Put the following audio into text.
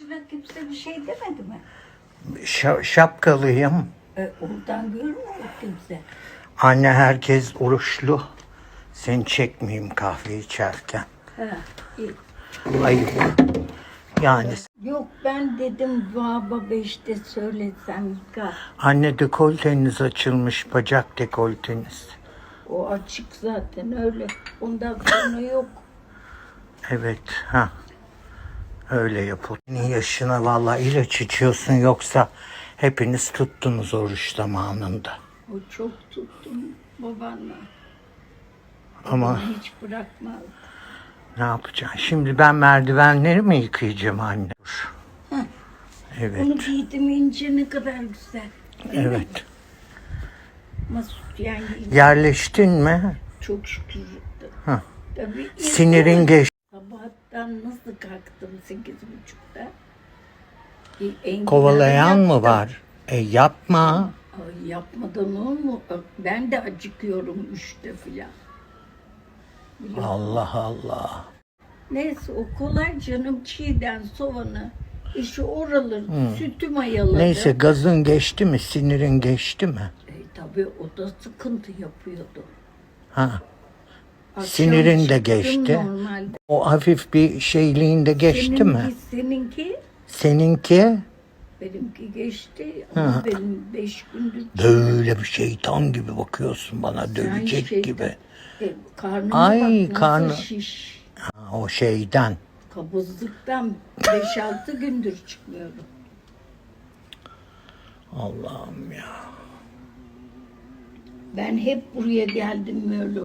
Şuna kimse bir şey demedi mi? Şa- şapkalıyım. E, oradan görmüyor kimse. Anne herkes oruçlu. Seni çekmeyeyim kahve içerken. Ha, iyi. Ayıp. Yani Yok ben dedim Vaba beşte söylesem yıkar. anne dekolteniz açılmış, bacak dekolteniz. O açık zaten öyle. Ondan sonra yok. Evet, ha. Öyle yapıl. Yaşına vallahi ilaç içiyorsun yoksa hepiniz tuttunuz oruç zamanında. O çok tuttum babanla. Ama Beni hiç bırakmaz. ne yapacaksın? Şimdi ben merdivenleri mi yıkayacağım anne? Heh. Evet, Onu giydim ince ne kadar güzel. evet. Masut yani Yerleştin mi? çok şükür. Heh. Tabii Sinirin geçti. Sabahtan nasıl kalktım sekiz buçukta? Enginar Kovalayan mı var? E yapma. Ay, yapmadan mu? Ben de acıkıyorum üçte filan. Biliyor? Allah Allah. Neyse o kolay canım çiğden soğanı. İşte oraları sütü mayaladı. Neyse gazın geçti mi? Sinirin geçti mi? E, tabii o da sıkıntı yapıyordu. Ha. Sinirin de geçti. Normalde. O hafif bir şeyliğinde geçti mi? Seninki, seninki Seninki benimki geçti ama benim beş gündür böyle bir şeytan gibi bakıyorsun bana Yani dövecek şeyden- gibi. E, karnıma Ay, bak karnı- şiş. Ha, o şeyden. Kabızlıktan 5-6 gündür çıkmıyorum. Allah'ım ya. Ben hep buraya geldim böyle